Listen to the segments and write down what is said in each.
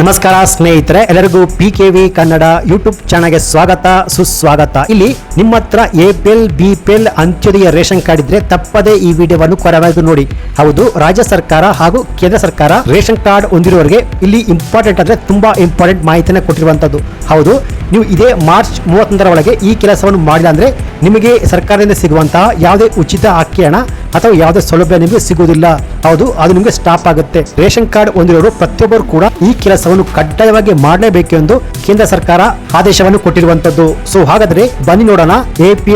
ನಮಸ್ಕಾರ ಸ್ನೇಹಿತರೆ, ಎಲ್ಲರಿಗೂ P K V Kannada YouTube ಚಾನಲ್ಗೆ ಸ್ವಾಗತ, ಸುಸ್ವಾಗತ. ಇಲ್ಲಿ ನಿಮ್ಮ ಹತ್ರ A P L B P L Antyodaya ration card ಇದ್ರೆ ತಪ್ಪದೇ ಈ ವಿಡಿಯೋವನ್ನು ಕೊರವಾಗಿ ನೋಡಿ. ಹೌದು, ರಾಜ್ಯ ಸರ್ಕಾರ ಹಾಗೂ ಕೇಂದ್ರ ಸರ್ಕಾರ ರೇಷನ್ ಕಾರ್ಡ್ ಹೊಂದಿರುವವರಿಗೆ ಇಲ್ಲಿ ಇಂಪಾರ್ಟೆಂಟ್ ಅಂದ್ರೆ ತುಂಬಾ ಇಂಪಾರ್ಟೆಂಟ್ ಮಾಹಿತಿಯನ್ನು ಕೊಟ್ಟಿರುವಂತದ್ದು. ಹೌದು, ನೀವು ಇದೇ ಮಾರ್ಚ್ ಮೂವತ್ತೊಂದರ ಒಳಗೆ ಈ ಕೆಲಸವನ್ನು ಮಾಡಿಲ್ಲ ಅಂದ್ರೆ ನಿಮಗೆ ಸರ್ಕಾರದಿಂದ ಸಿಗುವಂತಹ ಯಾವುದೇ ಉಚಿತ ಅಕ್ಕಿ ಹಣ ಅಥವಾ ಯಾವುದೇ ಸೌಲಭ್ಯ ನಿಮಗೆ ಸಿಗುವುದಿಲ್ಲ. ಹೌದು, ಅದು ನಿಮಗೆ ಸ್ಟಾಪ್ ಆಗುತ್ತೆ. ರೇಷನ್ ಕಾರ್ಡ್ ಹೊಂದಿರೋರು ಪ್ರತಿಯೊಬ್ಬರು ಕೂಡ ಈ ಕೆಲಸವನ್ನು ಕಡ್ಡಾಯವಾಗಿ ಮಾಡಲೇಬೇಕು ಎಂದು ಕೇಂದ್ರ ಸರ್ಕಾರ ಆದೇಶವನ್ನು ಕೊಟ್ಟಿರುವಂತದ್ದು. ಸೊ ಹಾಗಾದ್ರೆ ಬನ್ನಿ ನೋಡೋಣ A P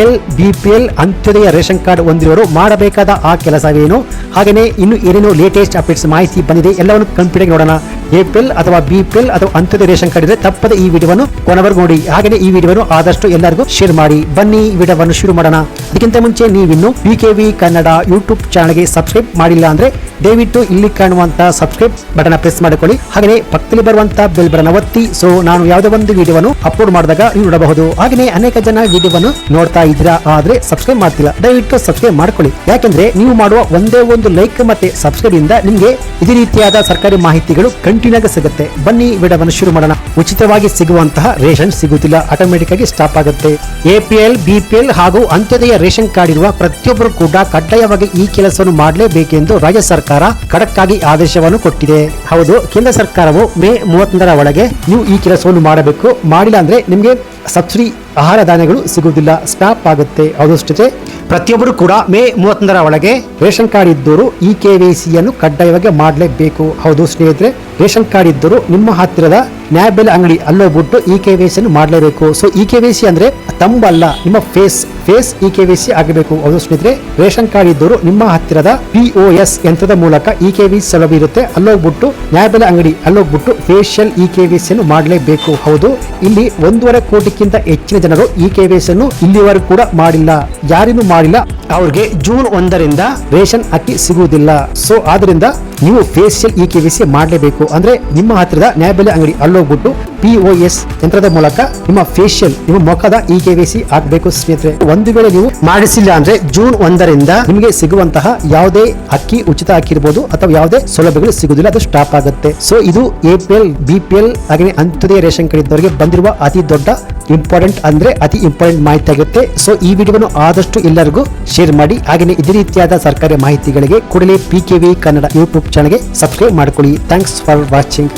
L Antyodaya ration card ಹೊಂದಿರೋರು ಮಾಡಬೇಕಾದ ಆ ಕೆಲಸವೇನು? ಹಾಗೆಯೇ ಇನ್ನು ಏನೇನು ಲೇಟೆಸ್ಟ್ ಅಪ್ಡೇಟ್ಸ್ ಮಾಹಿತಿ ಬಂದಿದೆ, ಎಲ್ಲವನ್ನು ಕಂಪ್ಲೀಟ್ ನೋಡೋಣ. ಎ ಪಿ ಎಲ್ ಅಥವಾ ಬಿ ಪಿ ಎಲ್ ಅಥವಾ ಅಂತ್ಯೋದಯ ರೇಷನ್ ಕಾರ್ಡ್ ಇದ್ರೆ ತಪ್ಪದೆ ಈ ವಿಡಿಯೋವನ್ನು ಕೊನೆವರೆಗೂ ನೋಡಿ. ಹಾಗೆಯೇ ಈ ವಿಡಿಯೋವನ್ನು ಆದಷ್ಟು ಎಲ್ಲರಿಗೂ ಶೇರ್ ಮಾಡಿ. ಬನ್ನಿ ವಿಡಿಯೋವನ್ನು ಶುರು ಮಾಡೋಣ. ಅದಕ್ಕಿಂತ ಮುಂಚೆ ನೀವಿನ್ನು P K V Kannada YouTube ಚಾನಲ್ಗೆ ಸಬ್ಸ್ಕ್ರೈಬ್ ಮಾಡಿಲ್ಲ ಅಂದ್ರೆ ದಯವಿಟ್ಟು ಇಲ್ಲಿ ಕಾಣುವಂತಹ ಸಬ್ಸ್ಕ್ರೈಬ್ ಬಟನ್ ಪ್ರೆಸ್ ಮಾಡಿಕೊಳ್ಳಿ. ಹಾಗೆಯೇ ಪಕ್ಕದಲ್ಲಿ ಬರುವಂತಹ ಬೆಲ್ ಬಟನ್ ಒತ್ತಿ. ಸೊ ನಾನು ಯಾವುದೇ ಒಂದು ವಿಡಿಯೋವನ್ನು ಅಪ್ಲೋಡ್ ಮಾಡಿದಾಗ ನೀವು ನೋಡಬಹುದು. ಹಾಗೆಯೇ ಅನೇಕ ಜನ ವಿಡಿಯೋವನ್ನು ನೋಡ್ತಾ ಇದ್ದೀರಾ ಆದ್ರೆ ಸಬ್ಸ್ಕ್ರೈಬ್ ಮಾಡ್ತಿಲ್ಲ. ದಯವಿಟ್ಟು ಸಬ್ಸ್ಕ್ರೈಬ್ ಮಾಡ್ಕೊಳ್ಳಿ. ಯಾಕೆಂದ್ರೆ ನೀವು ಮಾಡುವ ಒಂದೇ ಒಂದು ಲೈಕ್ ಮತ್ತೆ ಸಬ್ಸ್ಕ್ರೈಬ್ ಇಂದ ನಿಮಗೆ ಇದೇ ರೀತಿಯಾದ ಸರ್ಕಾರಿ ಮಾಹಿತಿಗಳು ಕಂಟಿನ್ಯೂ ಆಗಿ ಸಿಗುತ್ತೆ. ಬನ್ನಿ ವಿಡವನ್ನು ಶುರು ಮಾಡೋಣ. ಉಚಿತವಾಗಿ ಸಿಗುವಂತಹ ರೇಷನ್ ಸಿಗುತ್ತಿಲ್ಲ ಆಟೋಮೆಟಿಕ್ ಆಗಿ ಸ್ಟಾಪ್ ಆಗುತ್ತೆ. ಎಪಿಎಲ್ ಬಿಪಿಎಲ್ ಹಾಗೂ ಅಂತ್ಯೋದಯ ರೇಷನ್ ಕಾರ್ಡ್ ಇರುವ ಪ್ರತಿಯೊಬ್ಬರು ಕೂಡ ಕಡ್ಡಾಯವಾಗಿ ಈ ಕೆಲಸವನ್ನು ಮಾಡಲೇಬೇಕೆಂದು ರಾಜ್ಯ ಸರ್ಕಾರ ಖಡಕ್ ಆಗಿ ಆದೇಶವನ್ನು ಕೊಟ್ಟಿದೆ. ಹೌದು, ಕೇಂದ್ರ ಸರ್ಕಾರವು ಮೇ ಮೂವತ್ತೊಂದರ ಒಳಗೆ ನೀವು ಈ ಕೆಲಸವನ್ನು ಮಾಡಬೇಕು. ಮಾಡಿಲ್ಲ ಅಂದ್ರೆ ನಿಮಗೆ ಸಬ್ಸಿಡಿ ಆಹಾರ ಧಾನ್ಯಗಳು ಸಿಗುವುದಿಲ್ಲ. ಸ್ಟಾಪ್ ಆಗುತ್ತೆ. ಅದಷ್ಟೇ ಪ್ರತಿಯೊಬ್ಬರು ಕೂಡ ಮೇ ಮೂವತ್ತೊಂದರ ಒಳಗೆ ರೇಷನ್ ಕಾರ್ಡ್ ಇದ್ದವರು ಈ ಕೆ ವಿ ಸಿಯನ್ನು ಕಡ್ಡಾಯವಾಗಿ ಮಾಡಲೇಬೇಕು. ಹೌದು ಸ್ನೇಹಿತರೆ, ರೇಷನ್ ಕಾರ್ಡ್ ಇದ್ದರು ನಿಮ್ಮ ಹತ್ತಿರದ ನ್ಯಾಯಬೆಲೆ ಅಂಗಡಿ ಅಲ್ಲೋಗ್ಬಿಟ್ಟು ಇ ಕೆ ವಿ ಸಿಯನ್ನು ಮಾಡಲೇಬೇಕು. So E K Y C ಅಂದ್ರೆ ತಂಬಲ್ಲ, ನಿಮ್ಮ face face E K Y C ಆಗಬೇಕು. ಹೌದು ಸ್ನೇಹಿತರೆ, ರೇಷನ್ ಕಾರ್ಡ್ ಇದ್ದವರು ನಿಮ್ಮ ಹತ್ತಿರದ ಪಿ ಒ ಎಸ್ ಯಂತ್ರದ ಮೂಲಕ ಇ ಕೆ ವಿ ಸೌಲಭ್ಯ ಇರುತ್ತೆ. ಅಲ್ಲೋಗ್ಬಿಟ್ಟು ನ್ಯಾಯಬೆಲೆ ಅಂಗಡಿ ಅಲ್ಲೋಗ್ಬಿಟ್ಟು ಫೇಶಿಯಲ್ ಇ ಕೆ ವಿ ಸಿಯನ್ನು ಮಾಡಲೇಬೇಕು. ಹೌದು, ಇಲ್ಲಿ ಒಂದೂವರೆ ಕೋಟಿಗಿಂತ ಹೆಚ್ಚಿನ ಜನರು ಇ ಕೆ ವಿ ಅನ್ನು ಇಲ್ಲಿವರೆಗೂ ಕೂಡ ಮಾಡಿಲ್ಲ. ಯಾರಿನೂ ಮಾಡಿಲ್ಲ. ಅವ್ರಿಗೆ ಜೂನ್ ಒಂದರಿಂದ ರೇಷನ್ ಅಕ್ಕಿ ಸಿಗುವುದಿಲ್ಲ. ಸೊ ಆದ್ರಿಂದ ನೀವು ಫೇಶಿಯಲ್ ಇ ಕೆ ಸಿ ಮಾಡಲೇಬೇಕು. ಅಂದ್ರೆ ನಿಮ್ಮ ಹತ್ತಿರದ ನ್ಯಾಯಬೆಲೆ ಅಂಗಡಿ ಅಲ್ಲೋಗ್ಬಿಟ್ಟು ಪಿ ಒ ಎಸ್ ಯಂತ್ರದ ಮೂಲಕ ನಿಮ್ಮ ಫೇಶಿಯಲ್ ನಿಮ್ಮ ಮುಖದ ಇ ಕೆ ಸಿ ಹಾಕಬೇಕು ಸ್ನೇಹಿತರೆ. ಒಂದು ವೇಳೆ ನೀವು ಮಾಡಿಸಿಲ್ಲ ಅಂದ್ರೆ ಜೂನ್ ಒಂದರಿಂದ ನಿಮಗೆ ಸಿಗುವಂತಹ ಯಾವುದೇ ಅಕ್ಕಿ ಉಚಿತ ಅಕ್ಕಿ ಇರ್ಬೋದು ಅಥವಾ ಯಾವುದೇ ಸೌಲಭ್ಯಗಳು ಸಿಗುವುದಿಲ್ಲ, ಅದು ಸ್ಟಾಪ್ ಆಗುತ್ತೆ. ಸೊ ಇದು A P L B P L ಹಾಗೆ ಅಂತ್ಯೋದಯ ರೇಷನ್ ಕಾರ್ಡ್ ಬಂದಿರುವ ಅತಿ ದೊಡ್ಡ ಇಂಪಾರ್ಟೆಂಟ್ ಅಂದ್ರೆ ಅತಿ ಇಂಪಾರ್ಟೆಂಟ್ ಮಾಹಿತಿ ಆಗುತ್ತೆ. ಸೊ ಈ ವಿಡಿಯೋವನ್ನು ಆದಷ್ಟು ಎಲ್ಲರಿಗೂ ಶೇರ್ ಮಾಡಿ. ಹಾಗೆಯೇ ಇದೇ ರೀತಿಯಾದ ಸರ್ಕಾರಿ ಮಾಹಿತಿಗಳಿಗೆ ಕೂಡಲೇ P K V Kannada YouTube ಚಾನಲ್ಗೆ ಸಬ್ಸ್ಕ್ರೈಬ್ ಮಾಡ್ಕೊಳ್ಳಿ. Thanks for watching